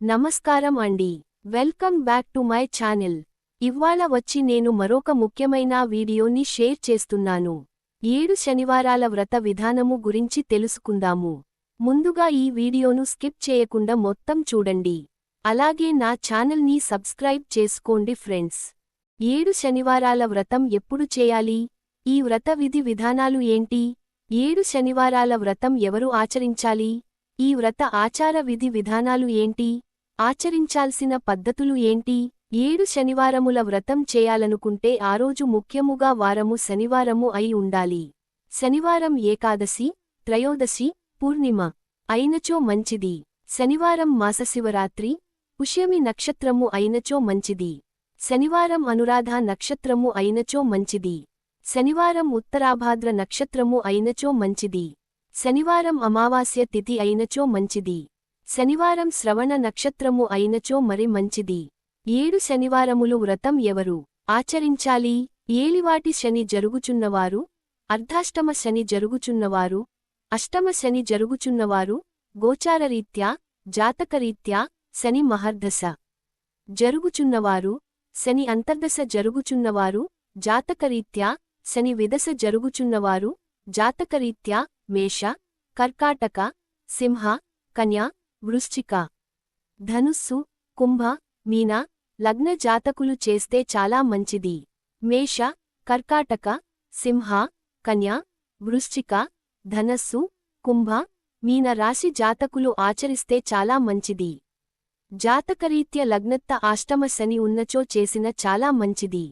నమస్కారం అండి. Welcome back to my channel. ఇవ్వాళ వచ్చి నేను మరొక ముఖ్యమైన వీడియోని షేర్ చేస్తున్నాను. ఏడు శనివారాల వ్రత విధానము గురించి తెలుసుకుందాము. ముందుగా ఈ వీడియోను స్కిప్ చేయకుండా మొత్తం చూడండి. అలాగే నా ఛానల్ని సబ్స్క్రైబ్ చేసుకోండి ఫ్రెండ్స్. ఏడు శనివారాల వ్రతం ఎప్పుడు చేయాలి? ఈ వ్రత విధి విధానాలు ఏంటి? ఏడు శనివారాల వ్రతం ఎవరు ఆచరించాలి? ఈ వ్రత ఆచార విధి విధానాలు ఏంటి? ఆచరించాల్సిన పద్ధతులు ఏంటి? ఏడు శనివారముల వ్రతం చేయాలనుకుంటే ఆ రోజు ముఖ్యముగా వారము శనివారము అయి ఉండాలి. శనివారం ఏకాదశి త్రయోదశి పూర్ణిమ అయినచో మంచిది. శనివారం మాసశివరాత్రి పుష్యమి నక్షత్రము అయినచో మంచిది. శనివారం అనురాధ నక్షత్రము అయినచో మంచిది. శనివారం ఉత్తరాభాద్ర నక్షత్రము అయినచో మంచిది. శనివారం అమావాస్య తిథి అయినచో మంచిది. శనివారం శ్రవణ నక్షత్రము అయినచో మరి మంచిది. ఏడు శనివారములు వ్రతం ఎవరు? ఆచరించాలి. ఏలివాటి శని జరుగుచున్నవారు? అర్ధాష్టమ శని జరుగుచున్నవారు? అష్టమ శని జరుగుచున్నవారు? గోచారరీత్యా జాతకరీత్యా శని మహర్దశ జరుగుచున్నవారు? శని అంతర్దశ జరుగుచున్నవారు? జాతకరీత్యా శని విదశ జరుగుచున్నవారు? జాతకరీత్యా మేష కర్కాటక సింహ కన్యా వృశ్చిక. ధనుస్సు కుంభ మీన లగ్న జాతకులు చేస్తే చాలా మంచిది. మేష కర్కాటక సింహ కన్యా వృశ్చిక ధనస్సు కుంభ మీన రాశి జాతకులు ఆచరిస్తే చాలా మంచిది. జాతకరీత్య లగ్నత్త ఆష్టమ శని ఉన్నచో చేసిన చాలా మంచిది.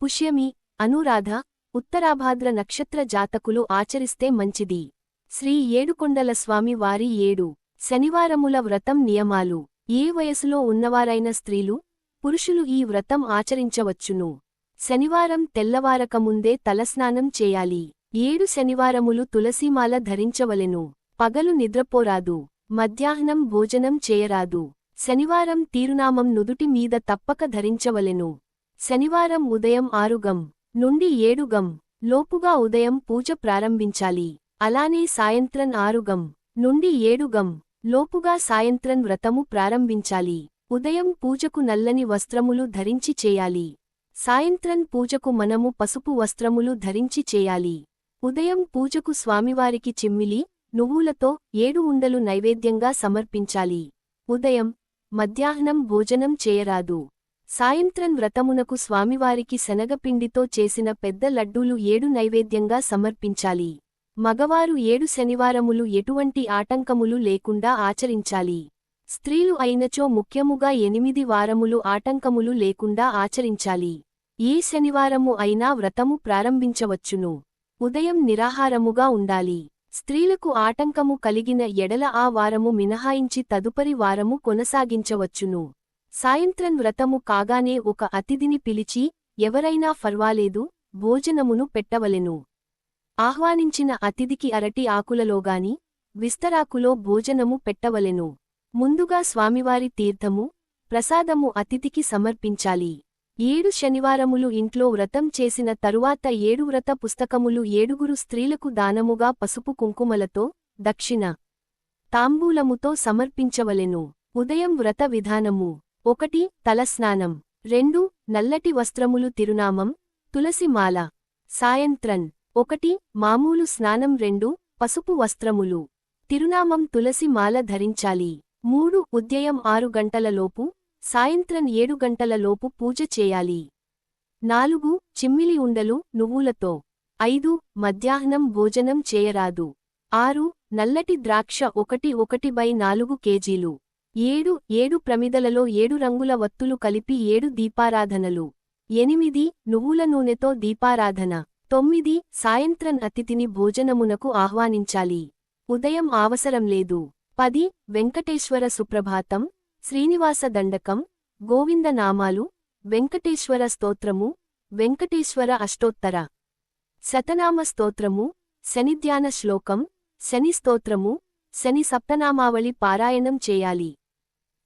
పుష్యమి అనురాధ ఉత్తరాభాద్ర నక్షత్ర జాతకులు ఆచరిస్తే మంచిది. శ్రీ ఏడుకొండల స్వామి వారి ఏడు. శనివారముల వ్రతం నియమాలు. ఏ వయసులో ఉన్నవారైన స్త్రీలు పురుషులు ఈ వ్రతం ఆచరించవచ్చును. శనివారం తెల్లవారకముందే తలస్నానం చేయాలి. ఏడు శనివారములు తులసీమాల ధరించవలెను. పగలు నిద్రపోరాదు. మధ్యాహ్నం భోజనం చేయరాదు. శనివారం తీరునామం నుదుటి మీద తప్పక ధరించవలెను. శనివారం ఉదయం ఆరుగం నుండి ఏడుగం లోపుగా ఉదయం పూజ ప్రారంభించాలి. అలానే సాయంత్రం ఆరుగం నుండి ఏడుగం లోపుగా సాయంత్రం వ్రతము ప్రారంభించాలి. ఉదయం పూజకు నల్లని వస్త్రములు ధరించి చేయాలి. సాయంత్రం పూజకు మనము పసుపు వస్త్రములు ధరించి చేయాలి. ఉదయం పూజకు స్వామివారికి చిమ్మిలి నువ్వులతో ఏడు ఉండలు నైవేద్యంగా సమర్పించాలి. ఉదయం మధ్యాహ్నం భోజనం చేయరాదు. సాయంత్రం వ్రతమునకు స్వామివారికి శనగపిండితో చేసిన పెద్ద లడ్డూలు ఏడు నైవేద్యంగా సమర్పించాలి. మగవారు ఏడు శనివారములు ఎటువంటి ఆటంకములు లేకుండా ఆచరించాలి. స్త్రీలు అయినచో ముఖ్యముగా ఎనిమిది వారములు ఆటంకములు లేకుండా ఆచరించాలి. ఏ శనివారము అయినా వ్రతము ప్రారంభించవచ్చును. ఉదయం నిరాహారముగా ఉండాలి. స్త్రీలకు ఆటంకము కలిగిన ఎడల ఆ వారము మినహాయించి తదుపరి వారము కొనసాగించవచ్చును. సాయంత్రం వ్రతము కాగానే ఒక అతిథిని పిలిచి ఎవరైనా ఫర్వాలేదు భోజనమును పెట్టవలెను. ఆహ్వానించిన అతిథికి అరటి ఆకులలోగాని విస్తరాకులో భోజనము పెట్టవలెను. ముందుగా స్వామివారి తీర్థము ప్రసాదము అతిథికి సమర్పించాలి. ఏడు శనివారములు ఇంట్లో వ్రతం చేసిన తరువాత ఏడు వ్రత పుస్తకములు ఏడుగురు స్త్రీలకు దానముగా పసుపు కుంకుమలతో దక్షిణ తాంబూలముతో సమర్పించవలెను. ఉదయం వ్రత విధానము. ఒకటి తలస్నానం. రెండు నల్లటి వస్త్రములు తిరునామం. తులసిమాల. సాయంత్రన్ ఒకటి మామూలు స్నానం. రెండు పసుపు వస్త్రములు. తిరునామం తులసి మాల ధరించాలి. మూడు ఉదయం ఆరు గంటలలోపు సాయంత్రం ఏడు గంటలలోపు పూజ చేయాలి. నాలుగు చిమ్మిలి ఉండలు నువ్వులతో. ఐదు మధ్యాహ్నం భోజనం చేయరాదు. ఆరు నల్లటి ద్రాక్ష ఒకటి ఒకటి బై నాలుగు కేజీలు. ఏడు ఏడు ప్రమిదలలో ఏడు రంగుల వత్తులు కలిపి ఏడు దీపారాధనలు. ఎనిమిది నువ్వుల నూనెతో దీపారాధన. తొమ్మిది సాయంత్రం అతిథిని భోజనమునకు ఆహ్వానించాలి. ఉదయం అవసరం లేదు. పది వెంకటేశ్వర సుప్రభాతం శ్రీనివాస దండకం గోవిందనామాలు వెంకటేశ్వర స్తోత్రము వెంకటేశ్వర అష్టోత్తర. శతనామ స్తోత్రము శనిధ్యాన శ్లోకం శని స్తోత్రము శని సప్తనామావళి పారాయణం చేయాలి.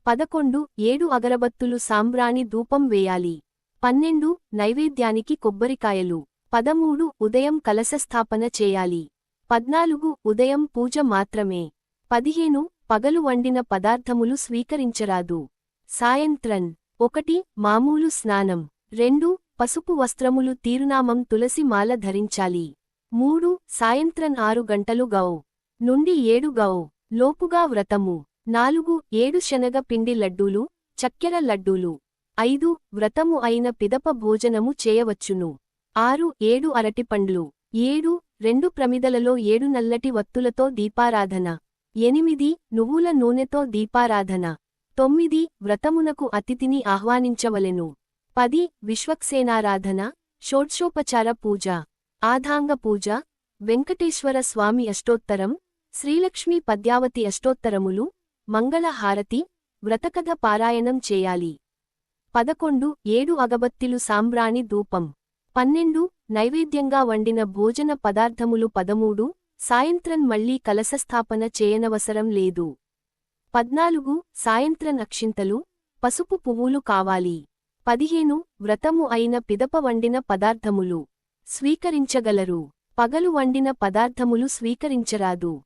పదకొండు ఏడు అగరబత్తులు సాంబ్రాణి ధూపం వేయాలి. పన్నెండు నైవేద్యానికి కొబ్బరికాయలు. పదమూడు ఉదయం కలశస్థాపన చేయాలి. పద్నాలుగు ఉదయం పూజ మాత్రమే. పదిహేను పగలు వండిన పదార్థములు స్వీకరించరాదు. సాయంత్రన్ ఒకటి మామూలు స్నానం. రెండు పసుపు వస్త్రములు తీరునామం తులసి మాల ధరించాలి. మూడు సాయంత్రం ఆరు గంటలు గౌ. నుండి ఏడు గౌ. లోపుగా వ్రతము. నాలుగు ఏడు శనగ పిండి లడ్డూలు చక్కెర లడ్డూలు. ఐదు వ్రతము అయిన పిదప భోజనము చేయవచ్చును. ఆరు ఏడు అరటిపండ్లు ఏడు రెండు ప్రమిదలలో ఏడు నల్లటి వత్తులతో దీపారాధన. ఎనిమిది నువ్వుల నూనెతో దీపారాధన. తొమ్మిది వ్రతమునకు అతిథిని ఆహ్వానించవలెను. పది విశ్వక్సేనారాధన. షోడ్షోపచార పూజ. ఆధాంగ పూజ. వెంకటేశ్వర స్వామి అష్టోత్తరం. శ్రీలక్ష్మీ పద్యావతి అష్టోత్తరములు. మంగళహారతి. వ్రతకథ పారాయణం చేయాలి. పదకొండు ఏడు అగబత్తిలు సాంబ్రాణి ధూపం. పన్నెండు నైవేద్యంగా వండిన భోజన పదార్థములు పదమూడు సాయంత్రం మళ్ళీ కలశస్థాపన చేయనవసరం లేదు. పద్నాలుగు సాయంత్రం అక్షింతలు పసుపు పువ్వులు కావాలి. పదిహేను వ్రతము అయిన పిదప వండిన పదార్థములు స్వీకరించగలరు. పగలు వండిన పదార్థములు స్వీకరించరాదు.